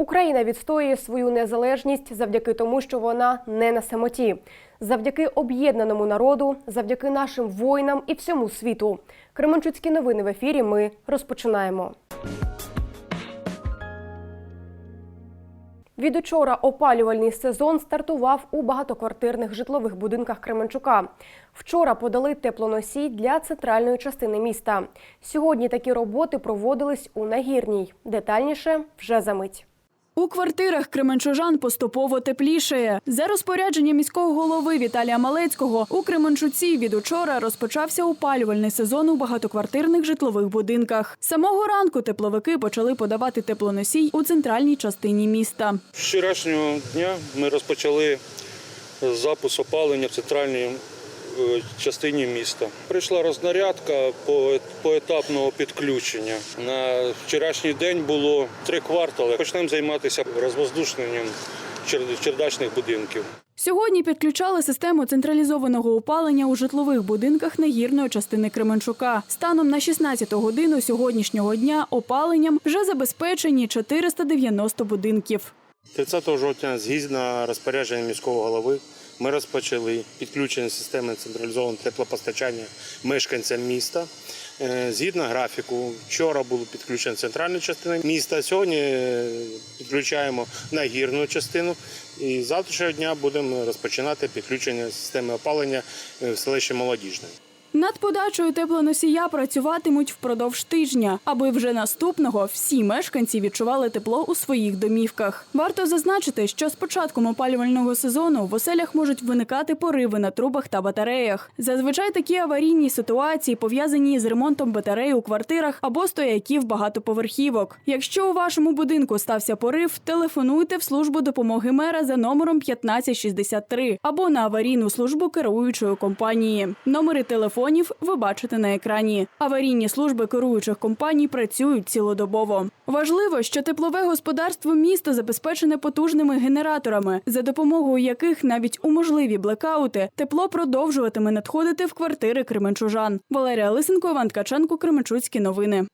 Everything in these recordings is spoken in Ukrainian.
Україна відстоює свою незалежність завдяки тому, що вона не на самоті, завдяки об'єднаному народу, завдяки нашим воїнам і всьому світу. Кременчуцькі новини в ефірі. Ми розпочинаємо. Від учора опалювальний сезон стартував у багатоквартирних житлових будинках Кременчука. Вчора подали теплоносій для центральної частини міста. Сьогодні такі роботи проводились у нагірній. Детальніше вже за мить. У квартирах кременчужан поступово теплішає. За розпорядженням міського голови Віталія Малецького у Кременчуці від учора розпочався опалювальний сезон у багатоквартирних житлових будинках. Самого ранку тепловики почали подавати теплоносій у центральній частині міста. З вчорашнього дня ми розпочали запуск опалення в центральній частині міста. Прийшла рознарядка по- поетапного підключення. На вчорашній день було три квартали. Почнемо займатися розвоздушненням чердачних будинків. Сьогодні підключали систему централізованого опалення у житлових будинках нагірної частини Кременчука. Станом на 16 годину сьогоднішнього дня опаленням вже забезпечені 490 будинків. 30 жовтня, згідно розпорядження міського голови, ми розпочали підключення системи централізованого теплопостачання мешканцям міста. Е, Згідно графіку, вчора було підключено центральну частину міста. Сьогодні е, підключаємо нагірну частину. І завтрашнього дня будемо розпочинати підключення системи опалення е, в селищі Молодіжне. Над подачею теплоносія працюватимуть впродовж тижня, аби вже наступного всі мешканці відчували тепло у своїх домівках. Варто зазначити, що з початком опалювального сезону в оселях можуть виникати пориви на трубах та батареях. Зазвичай такі аварійні ситуації пов'язані з ремонтом батарей у квартирах або стояків багатоповерхівок. Якщо у вашому будинку стався порив, телефонуйте в службу допомоги мера за номером 1563 або на аварійну службу керуючої компанії. Номери телефонів ви бачите на екрані. Аварійні служби керуючих компаній працюють цілодобово. Важливо, що теплове господарство міста забезпечене потужними генераторами, за допомогою яких навіть у можливі блекаути тепло продовжуватиме надходити в квартири кременчужан. Валерія Лисенко, Іван Ткаченко, Кременчуцькі новини.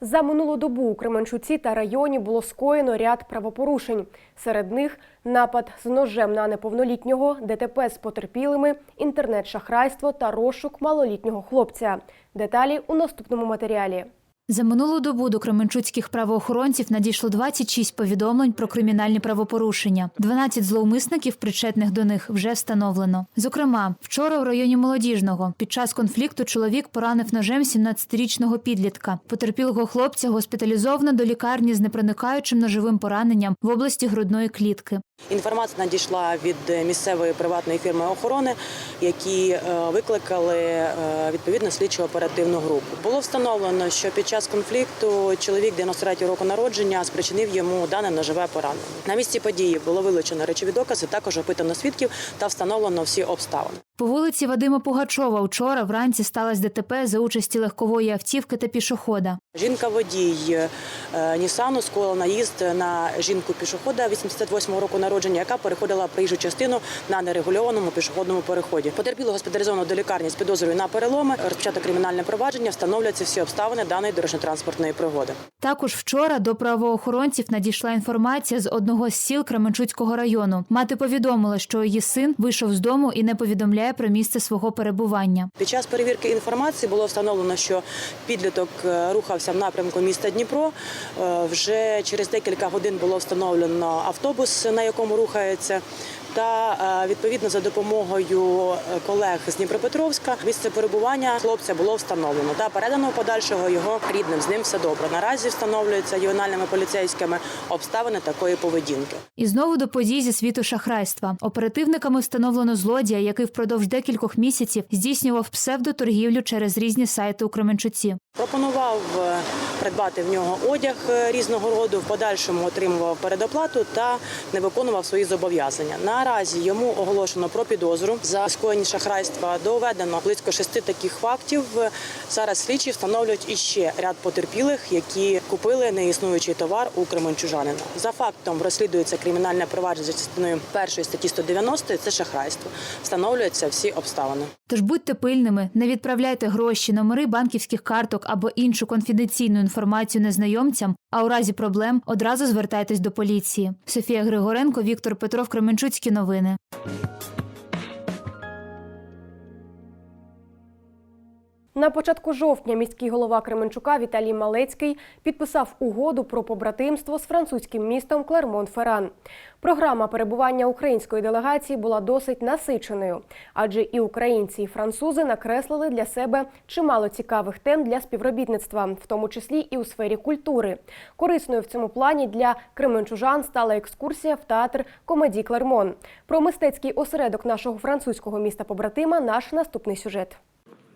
За минулу добу у Кременчуці та районі було скоєно ряд правопорушень. Серед них напад з ножем на неповнолітнього, ДТП з потерпілими, інтернет-шахрайство та розшук малолітнього хлопця. Деталі у наступному матеріалі. За минулу добу до кременчуцьких правоохоронців надійшло 26 повідомлень про кримінальні правопорушення. 12 зловмисників, причетних до них, вже встановлено. Зокрема, вчора у районі молодіжного під час конфлікту чоловік поранив ножем 17-річного підлітка. Потерпілого хлопця госпіталізовано до лікарні з непроникаючим ножовим пораненням в області грудної клітки. Інформація надійшла від е, місцевої приватної фірми охорони, які е, викликали е, відповідно слідчо оперативну групу. Було встановлено, що під час конфлікту чоловік 93 року народження спричинив йому дане ножове поранення. На місці події було вилучено речові докази, також опитано свідків та встановлено всі обставини. По вулиці Вадима Пугачова вчора вранці сталося ДТП за участі легкової автівки та пішохода. Жінка водій е, Нісану скоїла наїзд на жінку пішохода 88 року народження, яка переходила проїжджу частину на нерегульованому пішохідному переході. Потерпіло госпіталізовано до лікарні з підозрою на переломи. Розпочато кримінальне провадження, встановлюються всі обставини даної дорожньо-транспортної пригоди. Також вчора до правоохоронців надійшла інформація з одного з сіл Кременчуцького району. Мати повідомила, що її син вийшов з дому і не повідомляє про місце свого перебування. Під час перевірки інформації було встановлено, що підліток е, рухався в напрямку міста Дніпро. Е, Вже через декілька годин було встановлено автобус, на якому рухається. Та е, відповідно за допомогою е, колег з Дніпропетровська місце перебування хлопця було встановлено та передано подальшого його рідним. З ним все добре. Наразі встановлюються ювенальними поліцейськими обставини такої поведінки. І знову до подій зі світу шахрайства. Оперативниками встановлено злодія, який впродовж декількох місяців здійснював псевдоторгівлю через різні сайти у Кременчуці. Пропонував е, придбати в нього одяг різного роду, в подальшому отримував передоплату та не виконував свої зобов'язання. Наразі йому оголошено про підозру за скоєння шахрайства. Доведено близько шести таких фактів. Зараз слідчі встановлюють іще ряд потерпілих, які купили неіснуючий товар у Кременчужанина. За фактом розслідується кримінальне провадження за частиною першої статті 190 – це шахрайство. Встановлюються всі обставини. Тож будьте пильними, не відправляйте гроші, номери банківських карток або іншу конфіденційну інформацію незнайомцям, а у разі проблем одразу звертайтесь до поліції. Софія Григоренко, Віктор Петров, Кременчуцькі новини. На початку жовтня міський голова Кременчука Віталій Малецький підписав угоду про побратимство з французьким містом Клермон-Ферран. Програма перебування української делегації була досить насиченою, адже і українці, і французи накреслили для себе чимало цікавих тем для співробітництва, в тому числі і у сфері культури. Корисною в цьому плані для кременчужан стала екскурсія в театр Комеді Клермон. Про мистецький осередок нашого французького міста побратима наш наступний сюжет.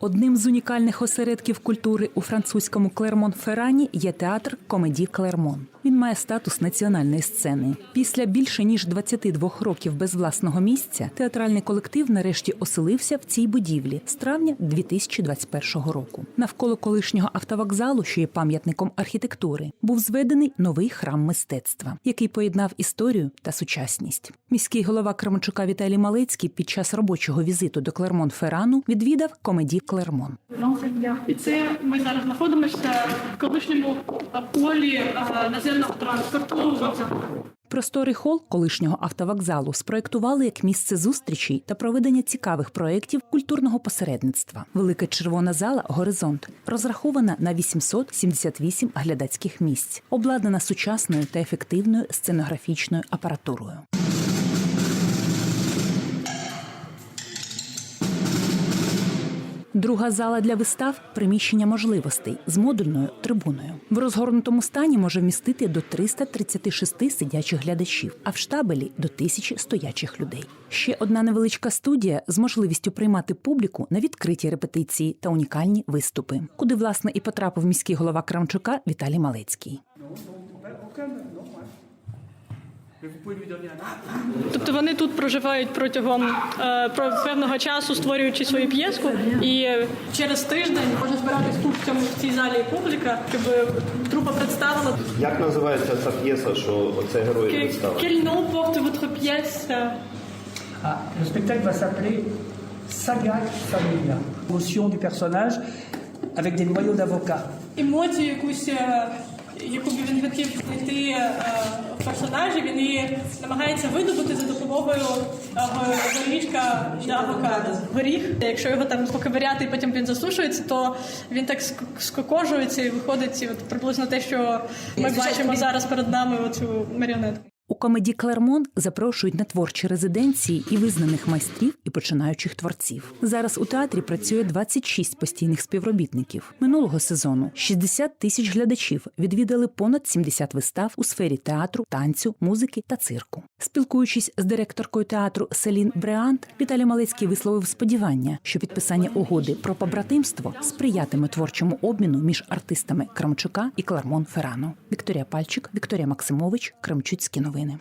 Одним з унікальних осередків культури у французькому Клермон-Феррані є театр Комеді Клермон. Він має статус національної сцени. Після більше ніж 22 років без власного місця театральний колектив нарешті оселився в цій будівлі з травня 2021 року. Навколо колишнього автовокзалу, що є пам'ятником архітектури, був зведений новий храм мистецтва, який поєднав історію та сучасність. Міський голова Кременчука Віталій Малецький під час робочого візиту до Клермон-Феррану відвідав комеді Клермон. Це ми зараз знаходимося в колишньому полі е, наземного транспорту. Просторий хол колишнього автовокзалу спроектували як місце зустрічей та проведення цікавих проєктів культурного посередництва. Велика червона зала Горизонт розрахована на 878 глядацьких місць, обладнана сучасною та ефективною сценографічною апаратурою. Друга зала для вистав приміщення можливостей з модульною трибуною. В розгорнутому стані може вмістити до 336 сидячих глядачів, а в штабелі до тисячі стоячих людей. Ще одна невеличка студія з можливістю приймати публіку на відкриті репетиції та унікальні виступи, куди власне і потрапив міський голова Крамчука Віталій Малецький. Тобто вони тут проживають протягом е, про- певного часу, створюючи свою п'єску. І через тиждень може збиратись тут в цьому в цій залі публіка, щоб трупа представила. Як називається ця п'єса, що оце герої вистави? Quel nom porte votre pièce Ah, le spectacle va s'appeler Saga Familia. Motion du personnage avec des noyaux d'avocats. емоцію якусь, яку б він хотів знайти е, в персонажі, він її намагається видобути за допомогою е, горішка для авокадо. Горіх, якщо його там поковиряти і потім він засушується, то він так ск- скокожується і виходить от приблизно те, що ми бачимо зараз перед нами оцю маріонетку. У комеді Клермон запрошують на творчі резиденції і визнаних майстрів і починаючих творців. Зараз у театрі працює 26 постійних співробітників. Минулого сезону 60 тисяч глядачів відвідали понад 70 вистав у сфері театру, танцю, музики та цирку. Спілкуючись з директоркою театру Селін Бреант, Віталій Малецький висловив сподівання, що підписання угоди про побратимство сприятиме творчому обміну між артистами Крамчука і Клармон Феррано. Вікторія Пальчик, Вікторія Максимович, Крамчуцькі новини.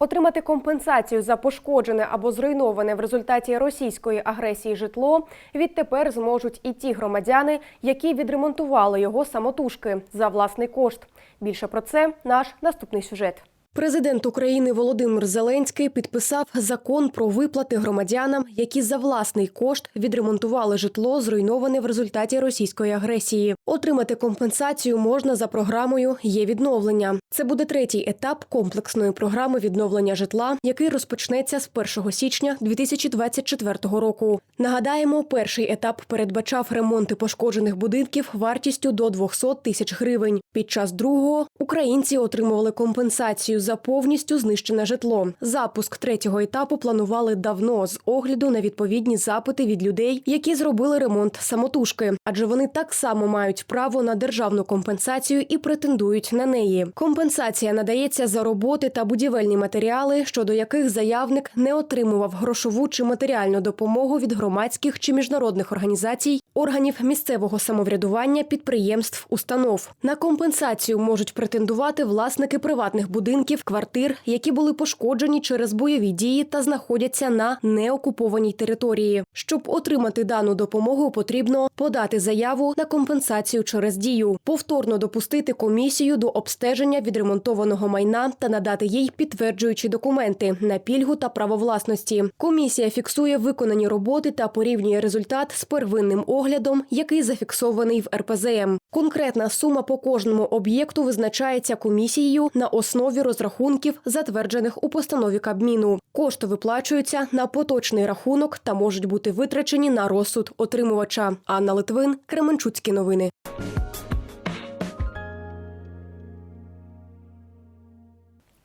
Отримати компенсацію за пошкоджене або зруйноване в результаті російської агресії житло відтепер зможуть і ті громадяни, які відремонтували його самотужки за власний кошт. Більше про це наш наступний сюжет. Президент України Володимир Зеленський підписав закон про виплати громадянам, які за власний кошт відремонтували житло, зруйноване в результаті російської агресії. Отримати компенсацію можна за програмою Є відновлення. Це буде третій етап комплексної програми відновлення житла, який розпочнеться з 1 січня 2024 року. Нагадаємо, перший етап передбачав ремонти пошкоджених будинків вартістю до 200 тисяч гривень. Під час другого українці отримували компенсацію за повністю знищене житло. Запуск третього етапу планували давно з огляду на відповідні запити від людей, які зробили ремонт самотужки, адже вони так само мають право на державну компенсацію і претендують на неї. Компенсація надається за роботи та будівельні матеріали, щодо яких заявник не отримував грошову чи матеріальну допомогу від громадських чи міжнародних організацій, органів місцевого самоврядування, підприємств, установ. На компенсацію можуть претендувати власники приватних будинків будинків, квартир, які були пошкоджені через бойові дії та знаходяться на неокупованій території. Щоб отримати дану допомогу, потрібно подати заяву на компенсацію через дію, повторно допустити комісію до обстеження відремонтованого майна та надати їй підтверджуючі документи на пільгу та право власності. Комісія фіксує виконані роботи та порівнює результат з первинним оглядом, який зафіксований в РПЗМ. Конкретна сума по кожному об'єкту визначається комісією на основі розрахунків, затверджених у постанові Кабміну. Кошти виплачуються на поточний рахунок та можуть бути витрачені на розсуд отримувача. Анна Литвин, Кременчуцькі новини.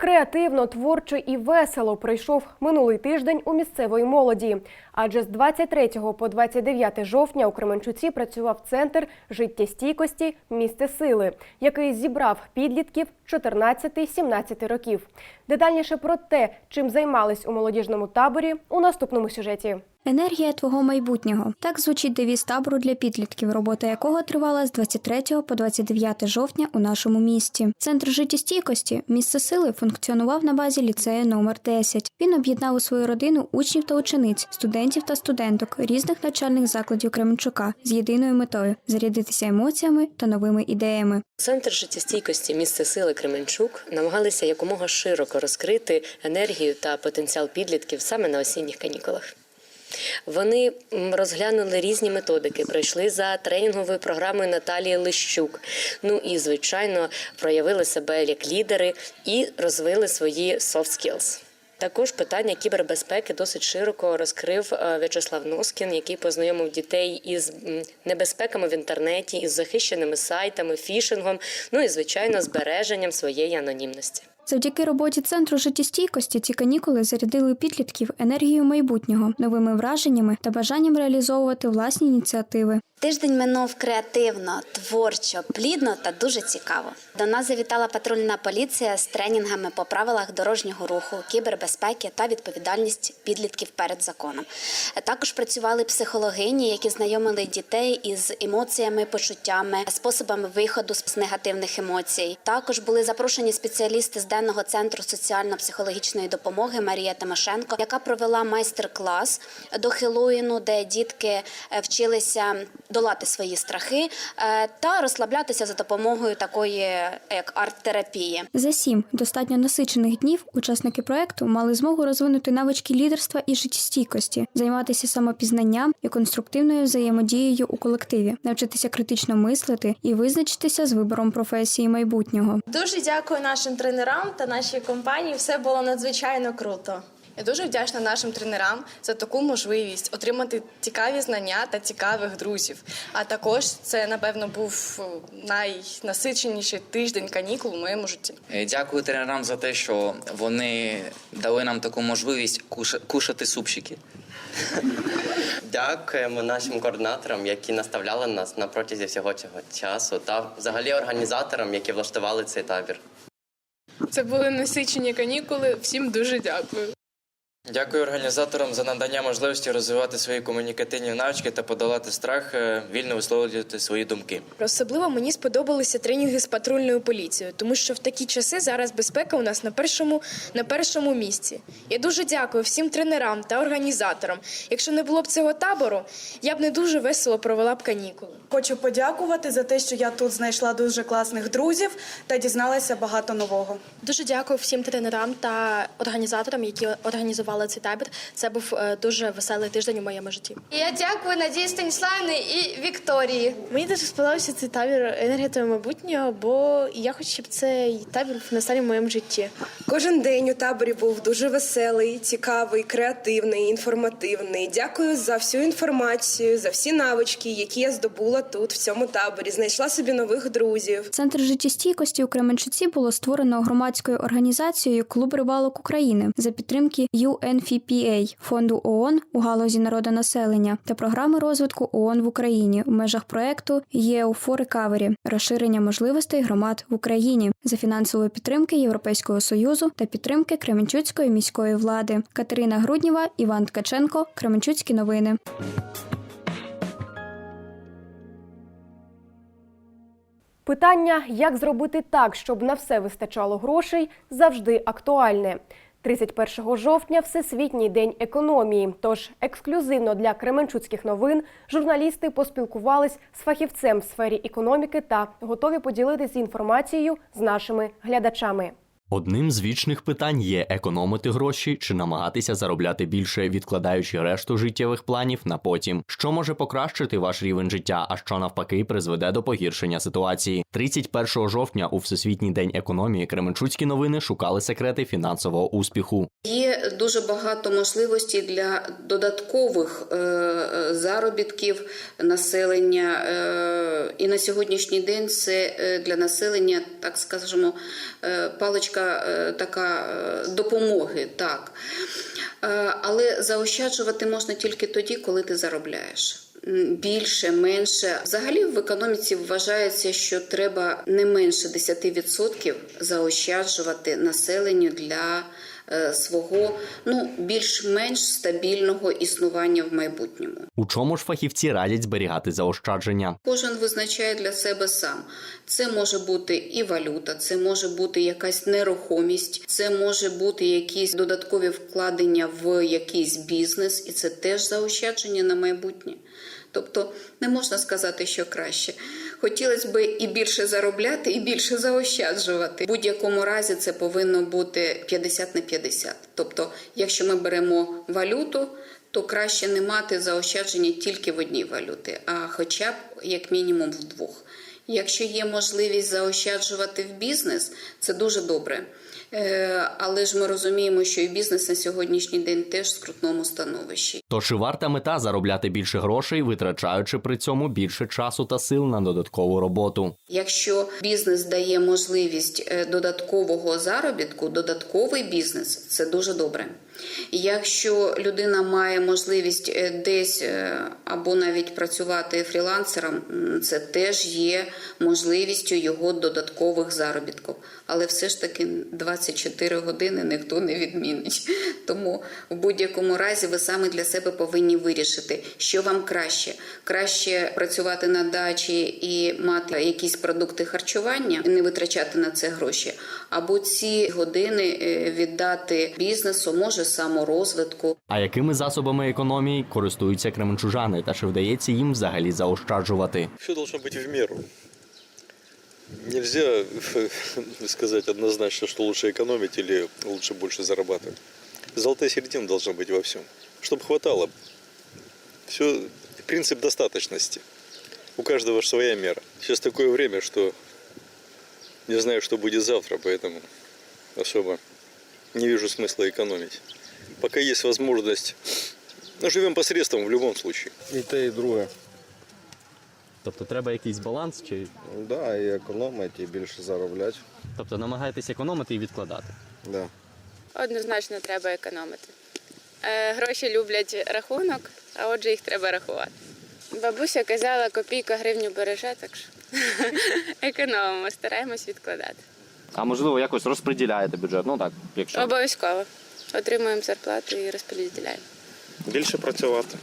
Креативно, творчо і весело пройшов минулий тиждень у місцевої молоді. Адже з 23 по 29 жовтня у Кременчуці працював центр життєстійкості місце сили, який зібрав підлітків 14-17 років. Детальніше про те, чим займались у молодіжному таборі, у наступному сюжеті. Енергія твого майбутнього так звучить девіз табору для підлітків, робота якого тривала з 23 по 29 жовтня у нашому місті. Центр життєстійкості місце сили функціонував на базі ліцею номер 10. Він об'єднав у свою родину учнів та учениць, студентів та студенток різних навчальних закладів Кременчука з єдиною метою зарядитися емоціями та новими ідеями. Центр життєстійкості місце сили Кременчук намагалися якомога широко розкрити енергію та потенціал підлітків саме на осінніх канікулах. Вони розглянули різні методики, пройшли за тренінговою програмою Наталії Лищук. Ну і звичайно проявили себе як лідери і розвили свої soft skills. Також питання кібербезпеки досить широко розкрив е, В'ячеслав Носкін, який познайомив дітей із небезпеками в інтернеті, із захищеними сайтами, фішингом, ну і звичайно збереженням своєї анонімності. Завдяки роботі центру життєстійкості ці канікули зарядили підлітків енергією майбутнього, новими враженнями та бажанням реалізовувати власні ініціативи. Тиждень минув креативно, творчо, плідно та дуже цікаво. До нас завітала патрульна поліція з тренінгами по правилах дорожнього руху, кібербезпеки та відповідальність підлітків перед законом. Також працювали психологині, які знайомили дітей із емоціями, почуттями, способами виходу з негативних емоцій. Також були запрошені спеціалісти з денного центру соціально-психологічної допомоги Марія Тимошенко, яка провела майстер-клас до Хеллоїну, де дітки е, вчилися долати свої страхи е, та розслаблятися за допомогою такої як арт-терапії. За сім достатньо насичених днів учасники проекту мали змогу розвинути навички лідерства і життєстійкості, займатися самопізнанням і конструктивною взаємодією у колективі, навчитися критично мислити і визначитися з вибором професії майбутнього. Дуже дякую нашим тренерам та нашій компанії. Все було надзвичайно круто. Я дуже вдячна нашим тренерам за таку можливість отримати цікаві знання та цікавих друзів. А також це, напевно, був е, найнасиченіший тиждень канікул у моєму житті. Е, Дякую тренерам за те, що вони дали нам таку можливість куша- кушати супчики. Дякуємо нашим координаторам, які наставляли нас на протязі всього цього часу, та взагалі організаторам, які влаштували цей табір. Це були насичені канікули. Всім дуже дякую. Дякую організаторам за надання можливості розвивати свої комунікативні навички та подолати страх, е, вільно висловлювати свої думки. Особливо мені сподобалися тренінги з патрульною поліцією, тому що в такі часи зараз безпека у нас на першому на першому місці. Я дуже дякую всім тренерам та організаторам. Якщо не було б цього табору, я б не дуже весело провела б канікули. Хочу подякувати за те, що я тут знайшла дуже класних друзів та дізналася багато нового. Дуже дякую всім тренерам та організаторам, які організували цей табір. Це був е, дуже веселий тиждень у моєму житті. Я дякую Надії Станіславні і Вікторії. Мені дуже сподобався цей табір енергетика майбутнього, бо я хочу, щоб цей табір був насталі в моєму житті. Кожен день у таборі був дуже веселий, цікавий, креативний, інформативний. Дякую за всю інформацію, за всі навички, які я здобула тут, в цьому таборі. Знайшла собі нових друзів. Центр життєстійкості у Кременчуці було створено громадською організацією Клуб рибалок України за підтримки UNFPA, фонду ООН у галузі народонаселення та програми розвитку ООН в Україні в межах проекту for Recovery – розширення можливостей громад в Україні за фінансової підтримки Європейського союзу та підтримки Кременчуцької міської влади. Катерина Грудніва, Іван Ткаченко, Кременчуцькі новини. Питання, як зробити так, щоб на все вистачало грошей, завжди актуальне. 31 жовтня Всесвітній день економії. Тож ексклюзивно для Кременчуцьких новин журналісти поспілкувались з фахівцем в сфері економіки та готові поділитися інформацією з нашими глядачами. Одним з вічних питань є економити гроші чи намагатися заробляти більше, відкладаючи решту життєвих планів на потім, що може покращити ваш рівень життя, а що навпаки призведе до погіршення ситуації. 31 жовтня у Всесвітній день економії Кременчуцькі новини шукали секрети фінансового успіху. Є дуже багато можливостей для додаткових е, е, заробітків населення, е, і на сьогоднішній день це е, для населення, так скажемо, е, паличка е, така е, допомоги. Так. Е, Але заощаджувати можна тільки тоді, коли ти заробляєш. Більше, менше. Взагалі в економіці вважається, що треба не менше 10% заощаджувати населенню для свого ну більш-менш стабільного існування в майбутньому. У чому ж фахівці радять зберігати заощадження? Кожен визначає для себе сам. Це може бути і валюта, це може бути якась нерухомість, це може бути якісь додаткові вкладення в якийсь бізнес, і це теж заощадження на майбутнє. Тобто не можна сказати, що краще. Хотілося б і більше заробляти, і більше заощаджувати. В будь-якому разі це повинно бути 50 на 50. Тобто, якщо ми беремо валюту, то краще не мати заощадження тільки в одній валюті, а хоча б як мінімум в двох. Якщо є можливість заощаджувати в бізнес, це дуже добре. Е, Але ж ми розуміємо, що і бізнес на сьогоднішній день теж в скрутному становищі. То чи варта мета заробляти більше грошей, витрачаючи при цьому більше часу та сил на додаткову роботу? Якщо бізнес дає можливість е, додаткового заробітку, додатковий бізнес це дуже добре. Якщо людина має можливість е, десь е, або навіть працювати фрілансером, це теж є можливістю його додаткових заробітків. Але все ж таки 24 години ніхто не відмінить. Тому в будь-якому разі ви саме для себе повинні вирішити, що вам краще. Краще працювати на дачі і мати якісь продукти харчування, і не витрачати на це гроші, або ці години е, віддати бізнесу, може саморозвитку. А якими засобами економії користуються кременчужани, та чи вдається їм взагалі заощаджувати? Все должно быть в меру. Нельзя сказать однозначно, что лучше экономить или лучше больше зарабатывать. Золотая середина должна быть во всем. Чтобы хватало. Все, принцип достаточности. У каждого ж своя мера. Сейчас такое время, что не знаю, что будет завтра, поэтому особо не вижу смысла экономить. Пока есть возможность, ну, живем посредством в любом случае. І те, і друге. Тобто треба якийсь баланс, чи Да, і економити, і більше заробляти. тобто намагаєтесь економити і відкладати? Да. Однозначно треба економити. Е, гроші люблять рахунок, а отже їх треба рахувати. Бабуся казала, копійка гривню береже, так що економимо, стараємось відкладати. А можливо, якось розподіляєте бюджет? Ну так, якщо Обов'язково. Отримуємо зарплату і розподіляємо. Більше працювати.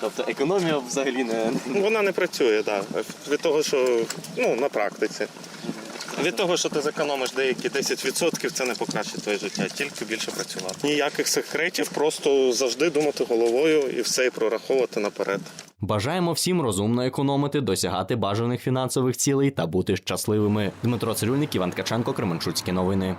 тобто економія взагалі не Вона не працює, так. Від того, що ну, на практиці. Від того, що ти зекономиш деякі 10%, це не покращить твоє життя, тільки більше працювати. Ніяких секретів, просто завжди думати головою і все і прораховувати наперед. Бажаємо всім розумно економити, досягати бажаних фінансових цілей та бути щасливими. Дмитро Цирюльник, Іван Ткаченко, Кременчуцькі новини.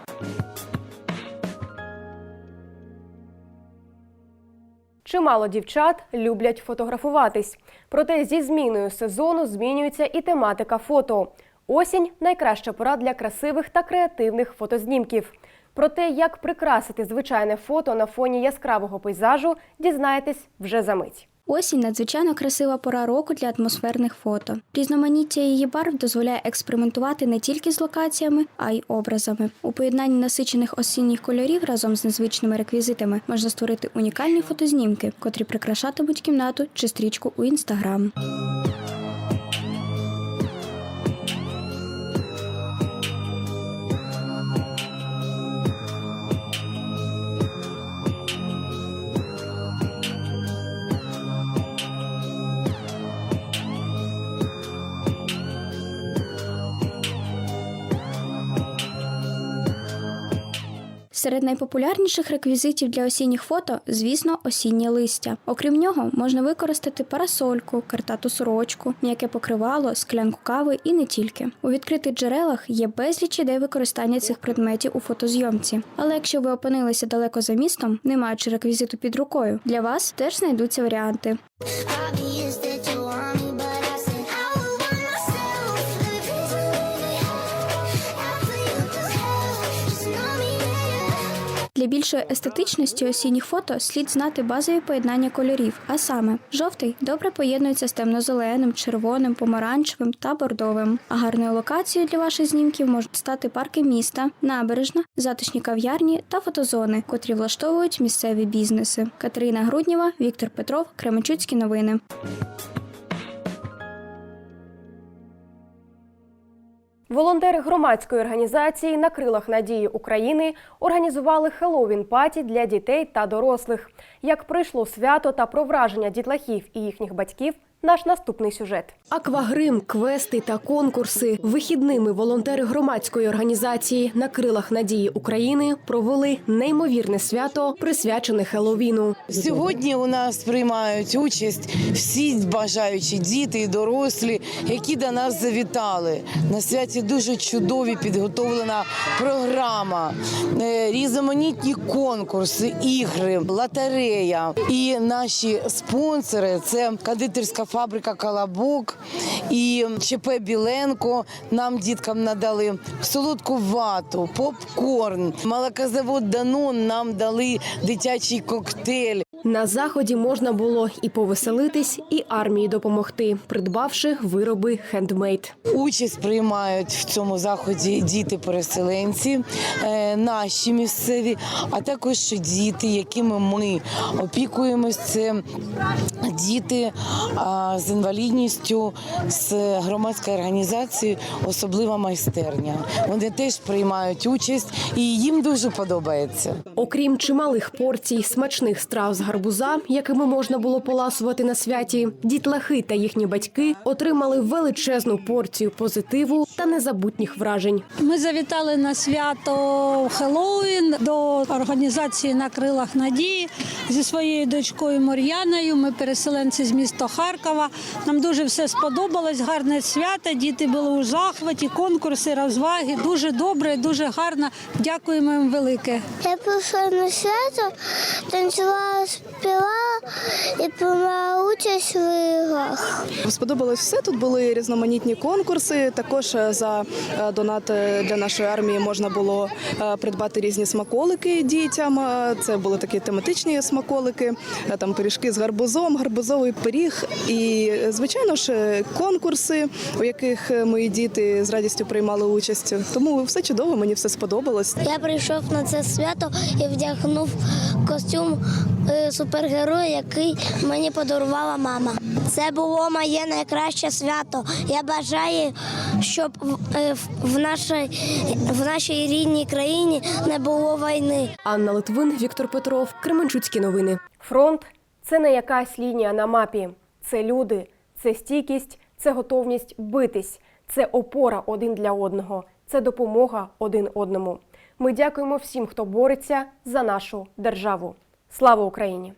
Чимало дівчат люблять фотографуватись. Проте зі зміною сезону змінюється і тематика фото. Осінь найкраща пора для красивих та креативних фотознімків. Про те, як прикрасити звичайне фото на фоні яскравого пейзажу, дізнаєтесь вже за мить. Осінь надзвичайно красива пора року для атмосферних фото. Різноманіття її барв дозволяє експериментувати не тільки з локаціями, а й образами. У поєднанні насичених осінніх кольорів разом з незвичними реквізитами можна створити унікальні фотознімки, котрі прикрашатимуть кімнату чи стрічку у інстаграм. Серед найпопулярніших реквізитів для осінніх фото, звісно, осіннє листя. Окрім нього, можна використати парасольку, картату сорочку, м'яке покривало, склянку кави і не тільки. У відкритих джерелах є безліч ідей використання цих предметів у фотозйомці. Але якщо ви опинилися далеко за містом, не маючи реквізиту під рукою, для вас теж знайдуться варіанти. Для більшої естетичності осінніх фото слід знати базові поєднання кольорів, а саме жовтий добре поєднується з темно-зеленим, червоним, помаранчевим та бордовим. А гарною локацією для ваших знімків можуть стати парки міста, набережна, затишні кав'ярні та фотозони, котрі влаштовують місцеві бізнеси. Катерина Груднєва, Віктор Петров, Кременчуцькі новини. Волонтери громадської організації на крилах надії України організували Хеллоуін паті для дітей та дорослих. Як пройшло свято та про враження дітлахів і їхніх батьків. Наш наступний сюжет. Аквагрим, квести та конкурси вихідними волонтери громадської організації на крилах надії України провели неймовірне свято, присвячене Хеллоуіну. Сьогодні у нас приймають участь всі бажаючі діти і дорослі, які до нас завітали. На святі дуже чудові підготовлена програма, е, різноманітні конкурси, ігри, лотерея. І наші спонсори це кондитерська фабрика Калабук і ЧП Біленко. Нам діткам надали солодку вату, попкорн, молокозавод Данон нам дали дитячий коктейль. На заході можна було і повеселитись, і армії допомогти, придбавши вироби хендмейд. Участь приймають в цьому заході діти-переселенці, е, наші місцеві, а також діти, якими ми опікуємось. Це діти з інвалідністю з громадської організації Особлива майстерня. Вони теж приймають участь і їм дуже подобається. Окрім чималих порцій смачних страв з гарбуза, якими можна було поласувати на святі, дітлахи та їхні батьки отримали величезну порцію позитиву та незабутніх вражень. Ми завітали на свято Хеллоуін до організації на крилах надії зі своєю дочкою Мар'яною. Ми переселенці з міста Харкова. Нам дуже все сподобалось. Гарне свято. Діти були у захваті, конкурси, розваги. Дуже добре, дуже гарно. Дякуємо їм велике. Я прийшла на свято, танцювала, співала і приймала участь в іграх. Сподобалось все. Тут були різноманітні конкурси. Також е, за е, донат е, для нашої армії можна було придбати різні смаколики дітям. Це були такі тематичні смаколики, там пиріжки з гарбузом, гарбузовий пиріг. І звичайно ж конкурси, у яких мої діти з радістю приймали участь. Тому все чудово, мені все сподобалось. Я прийшов на це свято і вдягнув костюм е, супергероя, який мені подарувала мама. Це було моє найкраще свято. Я бажаю, щоб е, в- нашій, в нашій рідній країні не було війни. Анна Литвин, Віктор Петров, Кременчуцькі новини. Фронт це не якась лінія на мапі. Це люди, це стійкість, це готовність битись, це опора один для одного, це допомога один одному. Ми дякуємо всім, хто бореться за нашу державу. Слава Україні!